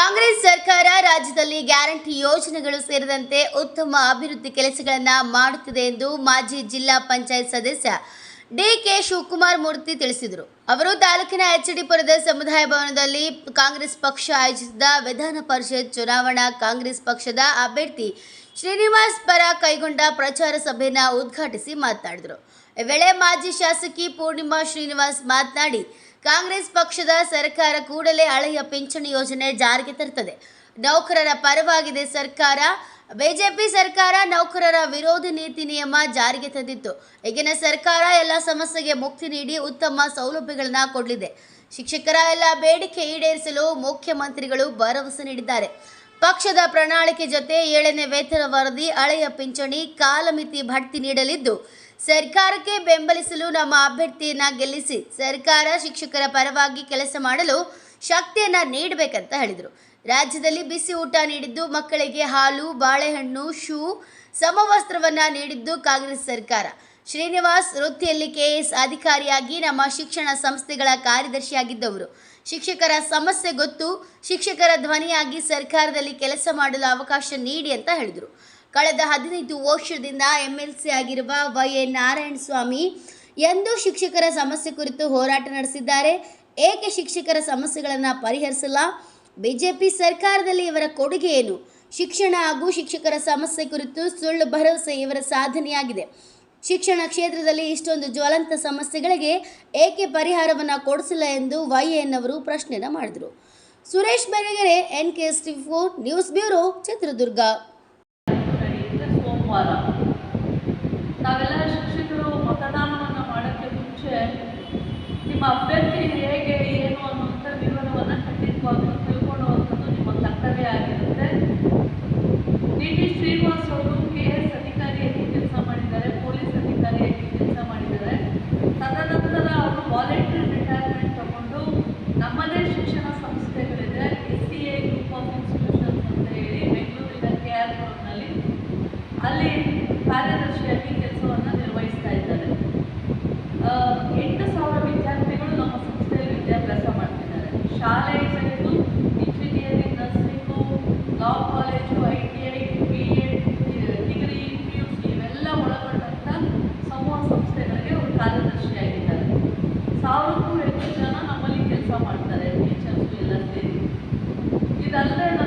ಕಾಂಗ್ರೆಸ್ ಸರ್ಕಾರ ರಾಜ್ಯದಲ್ಲಿ ಗ್ಯಾರಂಟಿ ಯೋಜನೆಗಳು ಸೇರಿದಂತೆ ಉತ್ತಮ ಅಭಿವೃದ್ಧಿ ಕೆಲಸಗಳನ್ನು ಮಾಡುತ್ತಿದೆ ಎಂದು ಮಾಜಿ ಜಿಲ್ಲಾ ಪಂಚಾಯತ್ ಸದಸ್ಯ ಡಿಕೆ ಶಿವಕುಮಾರ್ ಮೂರ್ತಿ ತಿಳಿಸಿದರು. ಅವರು ತಾಲೂಕಿನ ಎಚ್ ಡಿ ಪುರದ ಸಮುದಾಯ ಭವನದಲ್ಲಿ ಕಾಂಗ್ರೆಸ್ ಪಕ್ಷ ಆಯೋಜಿಸಿದ ವಿಧಾನ ಪರಿಷತ್ ಚುನಾವಣಾ ಕಾಂಗ್ರೆಸ್ ಪಕ್ಷದ ಅಭ್ಯರ್ಥಿ ಶ್ರೀನಿವಾಸ್ ಪರ ಕೈಗೊಂಡ ಪ್ರಚಾರ ಸಭೆಯನ್ನು ಉದ್ಘಾಟಿಸಿ ಮಾತನಾಡಿದರು. ಈ ವೇಳೆ ಮಾಜಿ ಶಾಸಕಿ ಪೂರ್ಣಿಮಾ ಶ್ರೀನಿವಾಸ್ ಮಾತನಾಡಿ, ಕಾಂಗ್ರೆಸ್ ಪಕ್ಷದ ಸರ್ಕಾರ ಕೂಡಲೇ ಹಳೆಯ ಪಿಂಚಣಿ ಯೋಜನೆ ಜಾರಿಗೆ ತರುತ್ತದೆ. ನೌಕರರ ಪರವಾಗಿದೆ ಸರ್ಕಾರ ಬಿಜೆಪಿ ಸರ್ಕಾರ ನೌಕರರ ವಿರೋಧಿ ನೀತಿ ನಿಯಮ ಜಾರಿಗೆ ತಂದಿತ್ತು. ಈಗಿನ ಸರ್ಕಾರ ಎಲ್ಲ ಸಮಸ್ಯೆಗೆ ಮುಕ್ತಿ ನೀಡಿ ಉತ್ತಮ ಸೌಲಭ್ಯಗಳನ್ನು ಕೊಡಲಿದೆ. ಶಿಕ್ಷಕರ ಎಲ್ಲ ಬೇಡಿಕೆ ಈಡೇರಿಸಲು ಮುಖ್ಯಮಂತ್ರಿಗಳು ಭರವಸೆ ನೀಡಿದ್ದಾರೆ. ಪಕ್ಷದ ಪ್ರಣಾಳಿಕೆ ಜೊತೆ ಏಳನೇ ವೇತನ ವರದಿ, ಹಳೆಯ ಪಿಂಚಣಿ, ಕಾಲಮಿತಿ ಭಡ್ತಿ ನೀಡಲಿದ್ದು, ಸರ್ಕಾರಕ್ಕೆ ಬೆಂಬಲಿಸಲು ನಮ್ಮ ಅಭ್ಯರ್ಥಿಯನ್ನ ಗೆಲ್ಲಿಸಿ ಸರ್ಕಾರ ಶಿಕ್ಷಕರ ಪರವಾಗಿ ಕೆಲಸ ಮಾಡಲು ಶಕ್ತಿಯನ್ನ ನೀಡಬೇಕಂತ ಹೇಳಿದರು. ರಾಜ್ಯದಲ್ಲಿ ಬಿಸಿ ಊಟ ನೀಡಿದ್ದು ಮಕ್ಕಳಿಗೆ ಹಾಲು, ಬಾಳೆಹಣ್ಣು, ಶೂ, ಸಮವಸ್ತ್ರವನ್ನ ನೀಡಿದ್ದು ಕಾಂಗ್ರೆಸ್ ಸರ್ಕಾರ. ಶ್ರೀನಿವಾಸ್ ವೃತ್ತಿಯಲ್ಲಿ ಕೆಎಸ್ ಅಧಿಕಾರಿಯಾಗಿ ನಮ್ಮ ಶಿಕ್ಷಣ ಸಂಸ್ಥೆಗಳ ಕಾರ್ಯದರ್ಶಿಯಾಗಿದ್ದವರು. ಶಿಕ್ಷಕರ ಸಮಸ್ಯೆ ಗೊತ್ತು, ಶಿಕ್ಷಕರ ಧ್ವನಿಯಾಗಿ ಸರ್ಕಾರದಲ್ಲಿ ಕೆಲಸ ಮಾಡಲು ಅವಕಾಶ ನೀಡಿ ಅಂತ ಹೇಳಿದರು. ಕಳೆದ ಹದಿನೈದು ವರ್ಷದಿಂದ ಎಂ ಎಲ್ ಸಿ ಆಗಿರುವ ವೈ ಎನ್ ನಾರಾಯಣ ಸ್ವಾಮಿ ಎಂದೂ ಶಿಕ್ಷಕರ ಸಮಸ್ಯೆ ಕುರಿತು ಹೋರಾಟ ನಡೆಸಿದ್ದಾರೆ. ಏಕೆ ಶಿಕ್ಷಕರ ಸಮಸ್ಯೆಗಳನ್ನು ಪರಿಹರಿಸಲ್ಲ? ಬಿಜೆಪಿ ಸರ್ಕಾರದಲ್ಲಿ ಇವರ ಕೊಡುಗೆ ಏನು? ಶಿಕ್ಷಣ ಹಾಗೂ ಶಿಕ್ಷಕರ ಸಮಸ್ಯೆ ಕುರಿತು ಸುಳ್ಳು ಭರವಸೆ ಇವರ ಸಾಧನೆಯಾಗಿದೆ. ಶಿಕ್ಷಣ ಕ್ಷೇತ್ರದಲ್ಲಿ ಇಷ್ಟೊಂದು ಜ್ವಲಂತ ಸಮಸ್ಯೆಗಳಿಗೆ ಏಕೆ ಪರಿಹಾರವನ್ನು ಕೊಡಿಸಿಲ್ಲ ಎಂದು ವೈ ಎನ್ ಅವರು ಪ್ರಶ್ನೆನ ಮಾಡಿದರು. Suresh Belagere N K S T four news bureau, Chitradurga. ಸೋಮವಾರ. ಶಿಕ್ಷಕರು ಮತದಾನವನ್ನು ಮಾಡೋಕ್ಕೆ ಮುಂಚೆ ನಿಮ್ಮ ಅಭ್ಯರ್ಥಿ ಹೇಗೆ ಏನು ಅನ್ನುವಂಥ ವಿವರವನ್ನು ಖಂಡಿತವಾಗ್ಲೂ ತಿಳ್ಕೊಳ್ಳುವಂಥದ್ದು ನಿಮ್ಮ ಕರ್ತವ್ಯ ಆಗಿರುತ್ತೆ ಡಿ ಟಿ ಶ್ರೀನಿವಾಸ್ ಅವರು ಕೆ ಎಸ್ ಅಧಿಕಾರಿಯಾಗಿ ಕೆಲಸ ಮಾಡಿದ್ದಾರೆ ಪೊಲೀಸ್ ಅಧಿಕಾರಿಯಾಗಿ ಕೆಲಸ ಮಾಡಿದ್ದಾರೆ ತದನಂತರ ಅವರು ವಾಲಂಟಿಯರ್ ರಿಟೈರ್ಮೆಂಟ್ ತಗೊಂಡು ಶಿಕ್ಷಣ ಸಂಸ್ಥೆಗಳಿದೆ. ಎಸ್ ಸಿ ಎ ಗ್ರೂಪ್ ಅಂತ ಹೇಳಿ ಬೆಂಗಳೂರಿನ ಕೆ ಆರ್ ರೋಡ್ನಲ್ಲಿ ಅಲ್ಲಿ ಕಾರ್ಯದರ್ಶಿಯಾಗಿ ಕೆಲಸವನ್ನು ನಿರ್ವಹಿಸ್ತಾ ಇದ್ದಾರೆ. ಎಂಟು ಸಾವಿರ ವಿದ್ಯಾರ್ಥಿಗಳು ನಮ್ಮ ಸಂಸ್ಥೆಯಲ್ಲಿ ವಿದ್ಯಾಭ್ಯಾಸ ಮಾಡ್ತಿದ್ದಾರೆ. ಶಾಲೆ ಮಾಡ್ತಾರೆ ಟೀಚರ್ಸ್ ಎಲ್ಲ ಸೇರಿ. ಇದಲ್ಲದೆ